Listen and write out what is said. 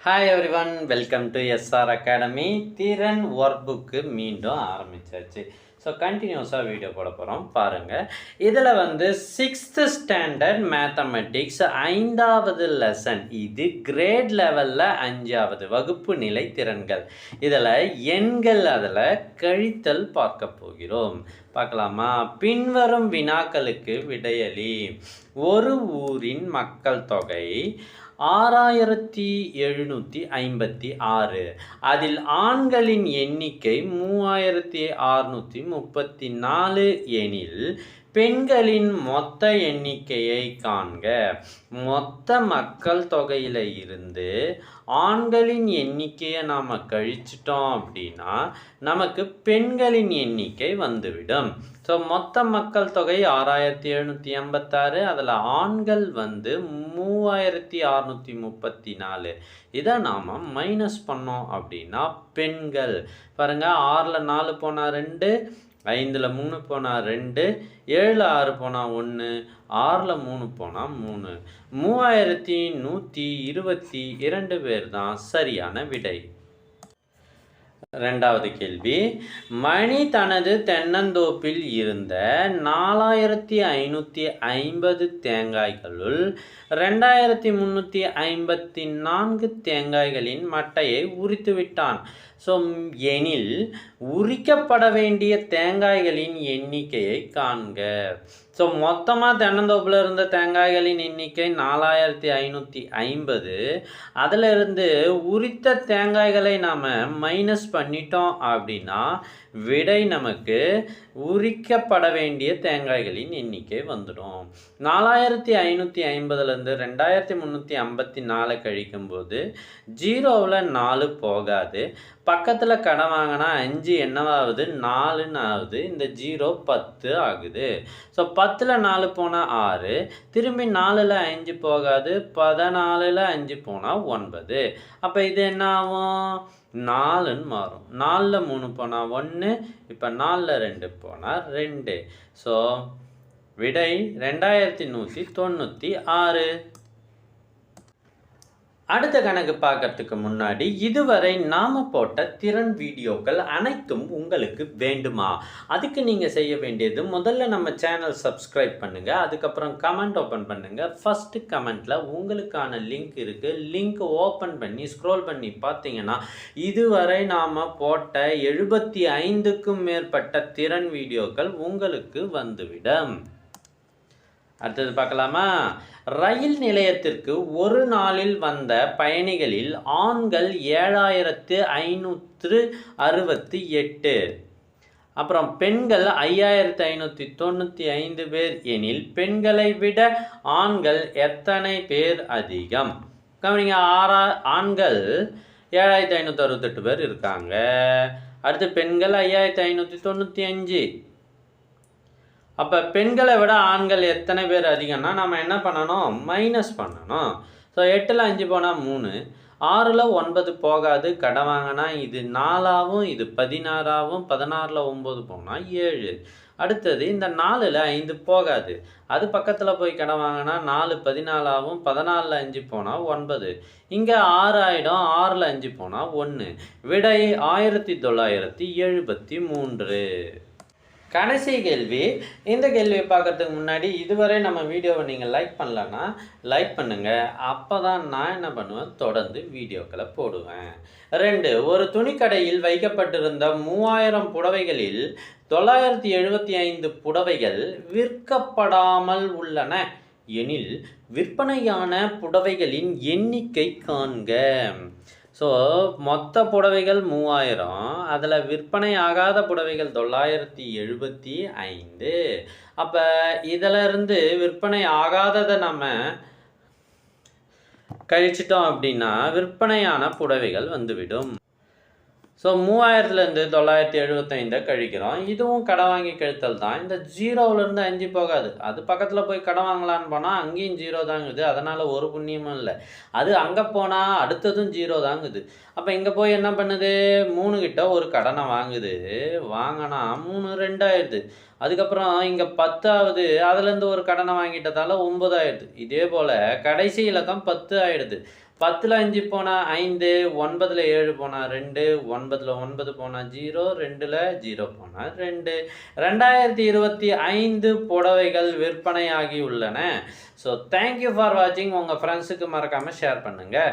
Hi everyone welcome to S R academy திறன் work book மீண்டும் ஆரம்பித்தாச்சு ஸோ கண்டினியூஸாக வீடியோ போட போகிறோம் பாருங்கள் இதில் வந்து சிக்ஸ்த்து ஸ்டாண்டர்ட் மேத்தமெட்டிக்ஸ் ஐந்தாவது லெசன் இது கிரேட் லெவலில் அஞ்சாவது வகுப்பு நிலை திறன்கள். இதில் எண்கள் அதில் கழித்தல் பார்க்க போகிறோம். பார்க்கலாமா? பின்வரும் வினாக்களுக்கு விடையளி ஒரு ஊரின் மக்கள் தொகை ஆறாயிரத்தி எழுநூற்றி ஐம்பத்தி ஆறு. அதில் ஆண்களின் எண்ணிக்கை மூவாயிரத்தி அறுநூற்றி முப்பத்தி நாலு எனில் பெண்களின் மொத்த எண்ணிக்கையை காண்க. மொத்த மக்கள் தொகையில் இருந்து ஆண்களின் எண்ணிக்கையை நாம் கழிச்சிட்டோம் அப்படின்னா நமக்கு பெண்களின் எண்ணிக்கை வந்துவிடும். ஸோ மொத்த மக்கள் தொகை ஆறாயிரத்தி எழுநூற்றி எண்பத்தாறு அதில் ஆண்கள் வந்து மூவாயிரத்தி அறநூற்றி முப்பத்தி நாலு. இதை நாம் மைனஸ் பண்ணோம் அப்படின்னா பெண்கள். பாருங்கள் ஆறில் நாலு போனால் ரெண்டு ஐந்தில் மூணு போனால் ரெண்டு ஏழு ஆறு போனால் ஒன்று ஆறில் மூணு போனால் மூணு. மூவாயிரத்தி நூற்றி இருபத்தி இரண்டு பேர் தான் சரியான விடை. ரெண்டாவது கேள்வி. மணி தனது தென்னந்தோப்பில் இருந்த நாலாயிரத்தி ஐநூற்றி ஐம்பது தேங்காய்களுள் ரெண்டாயிரத்தி முந்நூற்றி ஐம்பத்தி நான்கு தேங்காய்களின் மட்டையை உரித்து விட்டான் ஸோ எனில் உரிக்கப்பட வேண்டிய தேங்காய்களின் எண்ணிக்கையை காண்க. ஸோ மொத்தமாக தென்னந்தோப்பில் இருந்த தேங்காய்களின் எண்ணிக்கை நாலாயிரத்தி ஐநூற்றி ஐம்பது. அதிலிருந்து உரித்த தேங்காய்களை நாம் மைனஸ் பண்ணிட்டோம் அப்படின்னா விடை நமக்கு உரிக்கப்பட வேண்டிய தேங்காய்களின் எண்ணிக்கை வந்துடும். நாலாயிரத்தி ஐநூற்றி ஐம்பதுலேருந்து ரெண்டாயிரத்தி முந்நூற்றி ஐம்பத்தி நாலு கழிக்கும்போது ஜீரோவில் நாலு போகாது. பக்கத்தில் கடன் வாங்கினா அஞ்சு என்னவாகுது நாலுன்னு ஆகுது இந்த ஜீரோ பத்து ஆகுது. ஸோ பத்தில் நாலு போனால் ஆறு. திரும்பி நாலில் அஞ்சு போகாது. பதினாலில் அஞ்சு போனால் ஒன்பது. அப்போ இது என்ன ஆகும் நாலுன்னு மாறும். நாலில் மூணு போனால் ஒன்று இப்போ நாலில் ரெண்டு போனால் ரெண்டு. ஸோ விடை ரெண்டாயிரத்தி நூற்றி தொண்ணூற்றி ஆறு. அடுத்த கணக்கு பார்க்கறதுக்கு முன்னாடி இதுவரை நாம் போட்ட திறன் வீடியோக்கள் அனைத்தும் உங்களுக்கு வேண்டுமா? அதுக்கு நீங்கள் செய்ய வேண்டியது முதல்ல நம்ம சேனல் சப்ஸ்கிரைப் பண்ணுங்கள் அதுக்கப்புறம் கமெண்ட் ஓப்பன் பண்ணுங்கள் ஃபஸ்ட்டு கமெண்ட்டில் உங்களுக்கான லிங்க் இருக்குது லிங்க் ஓப்பன் பண்ணி ஸ்க்ரோல் பண்ணி பார்த்தீங்கன்னா இதுவரை நாம் போட்ட எழுபத்தி ஐந்துக்கும் மேற்பட்ட திறன் வீடியோக்கள் உங்களுக்கு வந்துவிடும். அடுத்தது பார்க்கலாமா? ரயில் நிலையத்திற்கு ஒரு நாளில் வந்த பயணிகளில் ஆண்கள் ஏழாயிரத்து ஐநூற்று அறுபத்தி எட்டு. அப்புறம் பெண்கள் ஐயாயிரத்து ஐநூற்றி தொண்ணூற்றி ஐந்து பேர் எனில் பெண்களை விட ஆண்கள் எத்தனை பேர் அதிகம்? கவனிங்க ஆறா ஆண்கள் ஏழாயிரத்தி ஐநூற்றி அறுபத்தெட்டு பேர் இருக்காங்க. அடுத்து பெண்கள் ஐயாயிரத்து ஐநூற்றி தொண்ணூற்றி அஞ்சு. அப்போ பெண்களை விட ஆண்கள் எத்தனை பேர் அதிகம்னா நம்ம என்ன பண்ணணும்? மைனஸ் பண்ணணும். ஸோ எட்டில் அஞ்சு போனால் மூணு. ஆறில் ஒன்பது போகாது. கடை வாங்கினா இது நாலாவும் இது பதினாறாவும் பதினாறில் ஒம்பது போனால் ஏழு. அடுத்தது இந்த நாலில் ஐந்து போகாது. அது பக்கத்தில் போய் கடை வாங்கினா நாலு பதினாலாவும் பதினாலில் அஞ்சு போனால் ஒன்பது. இங்கே ஆறு ஆயிடும் ஆறில் அஞ்சு போனால் ஒன்று விடை ஆயிரத்தி தொள்ளாயிரத்தி எழுபத்தி மூன்று. கடைசி கேள்வி. இந்த கேள்வியை பார்க்கறதுக்கு முன்னாடி இதுவரை நம்ம வீடியோவை நீங்கள் லைக் பண்ணலன்னா லைக் பண்ணுங்கள் அப்போ தான் நான் என்ன பண்ணுவேன்? தொடர்ந்து வீடியோக்களை போடுவேன். ரெண்டு ஒரு துணிக்கடையில் வைக்கப்பட்டிருந்த மூவாயிரம் புடவைகளில் தொள்ளாயிரத்தி எழுபத்தி ஐந்து புடவைகள் விற்கப்படாமல் உள்ளன. எனில் விற்பனையான புடவைகளின் எண்ணிக்கை காண்க. ஸோ மொத்த புடவைகள் மூவாயிரம் அதில் விற்பனை ஆகாத புடவைகள் தொள்ளாயிரத்தி எழுபத்தி ஐந்து. அப்போ இதிலிருந்து விற்பனை ஆகாததை நம்ம கழிச்சிட்டோம் அப்படின்னா விற்பனையான புடவைகள் வந்துவிடும். ஸோ மூவாயிரத்துலேருந்து தொள்ளாயிரத்தி எழுபத்தைந்தை கழிக்கிறோம். இதுவும் கடை வாங்கி கழித்தல் தான். இந்த ஜீரோவிலேருந்து அஞ்சு போகாது. அது பக்கத்தில் போய் கடை வாங்கலான்னு போனால் அங்கேயும் ஜீரோ தாங்குது. அதனால் ஒரு புண்ணியமும் இல்லை. அது அங்கே போனால் அடுத்ததும் ஜீரோ தாங்குது. அப்போ இங்கே போய் என்ன பண்ணுது? மூணு கிட்ட ஒரு கடனை வாங்குது. வாங்கினா மூணு ரெண்டாயிடுது அதுக்கப்புறம் இங்கே பத்தாவது அதுலேருந்து ஒரு கடனை வாங்கிட்டதால ஒம்பதாயிடுது இதே போல் கடைசி இலக்கம் பத்து ஆயிடுது. பத்தில் அஞ்சு போனால் ஐந்து ஒன்பதில் ஏழு போனால் ரெண்டு ஒன்பதில் ஒன்பது போனால் ஜீரோ ரெண்டில் ஜீரோ போனால் ரெண்டு. ரெண்டாயிரத்தி இருபத்தி ஐந்து புடவைகள் விற்பனையாகி உள்ளன. ஸோ தேங்க்யூ ஃபார் வாட்சிங் உங்கள் ஃப்ரெண்ட்ஸுக்கு மறக்காமல் ஷேர் பண்ணுங்கள்